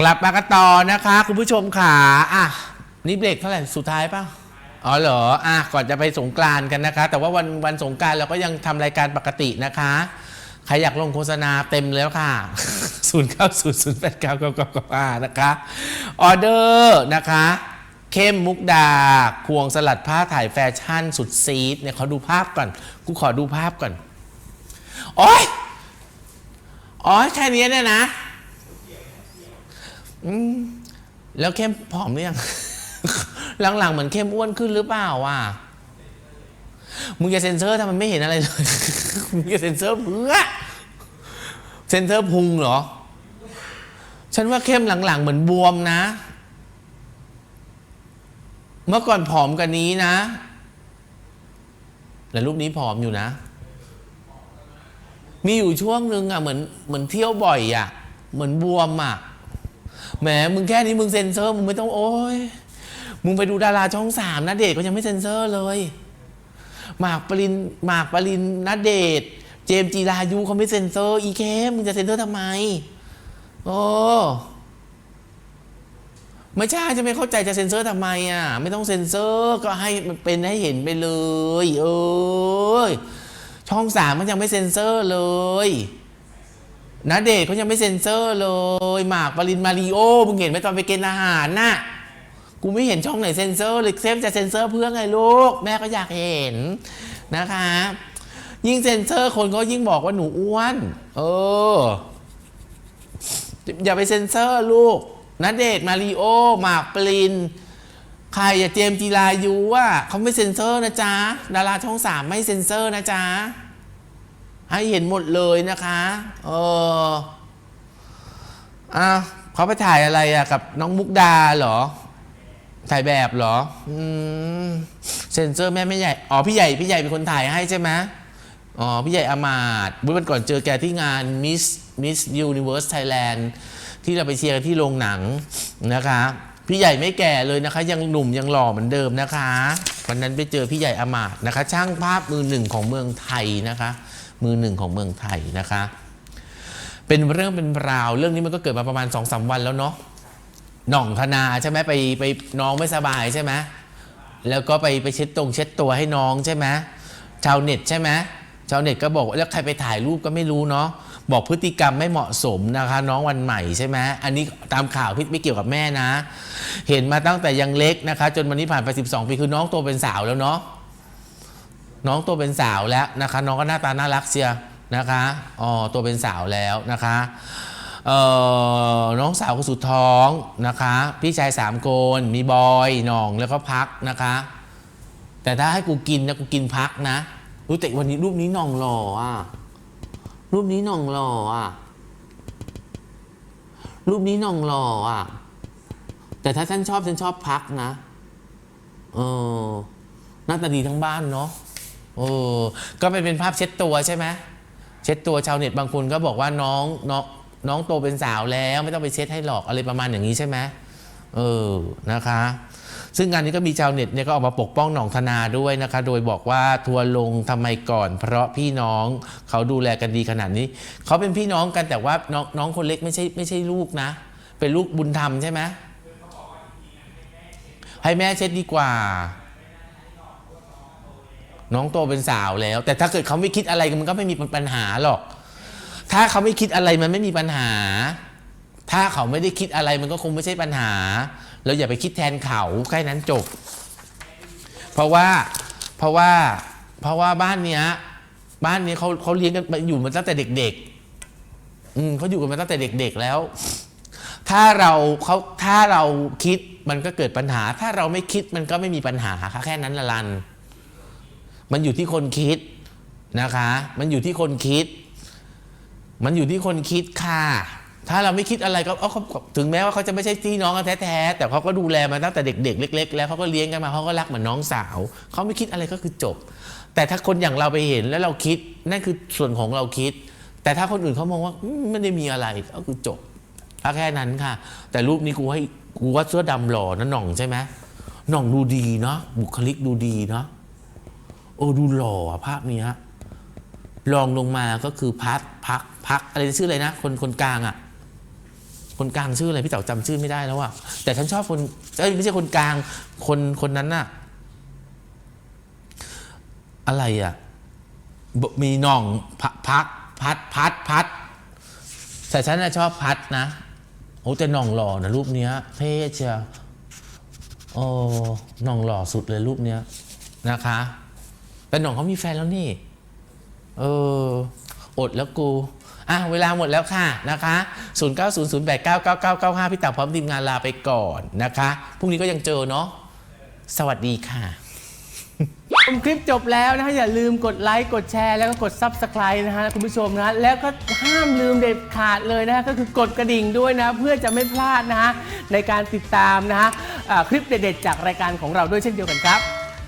กลับมากันต่อนะคะ คุณผู้ชมขาอะนี่เบรกเท่าไหร่สุดท้ายป่ะอ๋อเหรออะก่อนจะไปสงกรานกันนะคะ แต่ว่าวันวันสงกรานเราก็ยังทำรายการปกตินะคะใครอยากลงโฆษณาเต็มแล้วค่ะ 0 9 0 0 8 9 9 9 9นะคะ ออเดอร์นะคะ เข้มมุกดา ควงสลัดผ้าถ่ายแฟชั่นสุดซีดเนี่ยขอดูภาพก่อน กูขอดูภาพก่อน โอ๊ยอ๋อ แค่นี้เนี่ยนะ อืมแล้วเข้มผอมหรือยัง หลังๆเหมือนเข้มอ้วนขึ้นหรือเปล่าอะมึงจะเซ็นเซอร์ทำไมไม่เห็นอะไรเลย มึงจะเซ็นเซอร์เพื่อเซ็นเซอร์พุงเหรอ ฉันว่าเข้มหลังๆเหมือนบวมนะ เมื่อก่อนผอมกันนี้นะ แต่รูปนี้ผอมอยู่นะ มีอยู่ช่วงหนึ่งอะเหมือนเหมือนเที่ยวบ่อยอะเหมือนบวมอะ แหมมึงแค่นี้มึงเซ็นเซอร์มึงไม่ต้องโอ้ยมึงไปดูดาราช่องสามนะเดชก็ยังไม่เซ็นเซอร์เลยหมากปรินหมากปรินนัดเดชน์เจมส์จีรายุเขาไม่เซ็นเซอร์อีเคมมึงจะเซ็นเซอร์ทำไมโอ้ไม่ใช่จะไม่เข้าใจจะเซ็นเซอร์ทำไมอะ ไม่ต้องเซ็นเซอร์ก็ให้มันเป็นให้เห็นไปเลย เอ้ยช่องสามมันยังไม่เซ็นเซอร์เลย นาเดชเขายังไม่เซ็นเซอร์เลยหมากปรินมาริโอมึงเห็นไหมตอนไปกินอาหารน่ะกูไม่เห็นช่องไหนเซ็นเซอร์เลยเซฟจะเซ็นเซอร์เพื่อไงลูก แม่ก็อยากเห็นนะคะ ยิ่งเซ็นเซอร์คนก็ยิ่งบอกว่าหนูอ้วน เออ อย่าไปเซ็นเซอร์ลูกนาเดชมาริโอหมากปรินใครอะเจมจีรายุว่าเขาไม่เซ็นเซอร์นะจ๊ะดาราช่องสามไม่เซ็นเซอร์นะจ๊ะ ให้เห็นหมดเลยนะคะเอออะเขาไปถ่ายอะไรอะกับน้องมุกดาเหรอ ถ่ายแบบเหรอ อืม เซนเซอร์แม่ไม่ใหญ่ อ๋อ พี่ใหญ่ พี่ใหญ่เป็นคนถ่ายให้ใช่ไหมอ๋อ พี่ใหญ่อามาดเมื่อวันก่อนเจอแกที่งาน Miss Miss Universe Thailand ที่เราไปเชียร์กันที่โรงหนังนะคะ พี่ใหญ่ไม่แก่เลยนะคะ ยังหนุ่มยังหล่อเหมือนเดิมนะคะ วันนั้นไปเจอพี่ใหญ่อามาดนะคะ ช่างภาพมือหนึ่งของเมืองไทยนะคะ มือหนึ่งของเมืองไทยนะคะ เป็นเรื่องเป็นราวเรื่องนี้มันก็เกิดมาประมาณสองสาวันแล้วเนาะหน่องธนาใช่ไหมไปไปน้องไม่สบายใช่ไหมแล้วก็ไปไปเช็ดตรงเช็ดตัวให้น้องใช่ไหมชาวเน็ตใช่ไหมชาวเน็ตก็บอกแล้วใครไปถ่ายรูปก็ไม่รู้เนาะบอกพฤติกรรมไม่เหมาะสมนะคะ น้องวันใหม่ใช่ไหมอันนี้ตามข่าวพี่ไม่เกี่ยวกับแม่นะ เห็นมาตั้งแต่ยังเล็กนะคะ จนวันนี้ผ่านไป 12 ปีคือน้องโตเป็นสาวแล้วเนาะ น้องโตเป็นสาวแล้วนะคะ น้องก็หน้าตาน่ารักเชียนะคะอ๋อโตเป็นสาวแล้วนะคะเอ่อน้องสาวก็สุดท้องนะคะ พี่ชายสามโคนมีบอยหน่องแล้วก็พักนะคะ แต่ถ้าให้กูกินนะกูกินพักนะรู้แต่วันนี้รูปนี้หน่องหล่ออะรูปนี้หน่องหล่ออะรูปนี้หน่องหล่ออะ แต่ถ้าฉันชอบฉันชอบพักนะเออหน้าตาดีทั้งบ้านเนาะ เออก็เป็นเป็นภาพเช็ดตัวใช่ไหมเช็ดตัวชาวเน็ตบางคนก็บอกว่าน้องน้องน้องโตเป็นสาวแล้วไม่ต้องไปเช็ดให้หรอกอะไรประมาณอย่างนี้ใช่ไหมเออนะคะ ซึ่งงานนี้ก็มีชาวเน็ตเนี่ยก็ออกมาปกป้องหนองธนาด้วยนะคะ โดยบอกว่าทัวร์ลงทำไมก่อน เพราะพี่น้องเขาดูแลกันดีขนาดนี้เขาเป็นพี่น้องกันแต่ว่าน้องน้องคนเล็กไม่ใช่ไม่ใช่ลูกนะ เป็นลูกบุญธรรมใช่ไหมให้แม่เช็ดดีกว่า น้องโตเป็นสาวแล้ว แต่ถ้าเกิดเขาไม่คิดอะไรมันก็ไม่มีปัญหาหรอก ถ้าเขาไม่คิดอะไรมันไม่มีปัญหา ถ้าเขาไม่ได้คิดอะไรมันก็คงไม่ใช่ปัญหาเราอย่าไปคิดแทนเขาแค่นั้นจบ เพราะว่าเพราะว่าเพราะว่าบ้านเนี้ยบ้านนี้เขาเขาเลี้ยงกันอยู่มาตั้งแต่เด็กๆ อืมเขาอยู่กันมาตั้งแต่เด็ก ๆ แล้ว ถ้าเราเขาถ้าเราคิดมันก็เกิดปัญหา ถ้าเราไม่คิดมันก็ไม่มีปัญหาค่ะแค่นั้นละลัน มันอยู่ที่คนคิดนะคะ มันอยู่ที่คนคิด มันอยู่ที่คนคิดค่ะ ถ้าเราไม่คิดอะไรก็เอาเขาถึงแม้ว่าเขาจะไม่ใช่พี่น้องกันแท้ๆแต่เขาก็ดูแลมาตั้งแต่เด็ก ๆ เล็ก ๆ แล้วเขาก็เลี้ยงกันมาเขาก็รักเหมือนน้องสาว เขาไม่คิดอะไรก็คือจบ แต่ถ้าคนอย่างเราไปเห็นแล้วเราคิดนั่นคือส่วนของเราคิด แต่ถ้าคนอื่นเขามองว่าไม่ได้มีอะไรก็คือจบแค่นั้นค่ะ แต่รูปนี้กูให้กูว่าเสื้อดำหล่อนะหน่องใช่ไหมหน่องดูดีเนาะบุคลิกดูดีเนาะ โอ้ดูหล่ออะภาพเนี้ยลองลงมาก็คือพักพักพักอะไรชื่ออะไรนะ คนคนกลางอะคนกลางชื่ออะไรพี่เต๋าจำชื่อไม่ได้แล้วอะแต่ฉันชอบคนไม่ใช่คนกลางคนคนนั้นน่ะ อะไรอะมีน่องพ,พักพัดพัดพัดแต่ฉันน่ะชอบพัดนะโอ้แต่น่องหล่อนะรูปเนี้ยเท่เชียวโอ้น่องหล่อสุดเลยรูปเนี้ยนะคะ แต่หน่องเขามีแฟนแล้วนี่ เออ อดแล้วกูอะเวลาหมดแล้วค่ะนะคะ 0 9 0 0 8 9 9 9 9 5 พี่เต่าพร้อมทีมงานลาไปก่อนนะคะ พรุ่งนี้ก็ยังเจอเนาะ สวัสดีค่ะชมคลิปจบแล้วนะฮะอย่าลืมกดไลค์กดแชร์แล้วก็กด Subscribe นะฮะคุณผู้ชมนะแล้วก็ห้ามลืมเด็ดขาดเลยนะฮะก็คือกดกระดิ่งด้วยนะ เพื่อจะไม่พลาดนะฮะในการติดตามนะฮะอ่าคลิปเด็ดๆจากรายการของเราด้วยเช่นเดียวกันครับ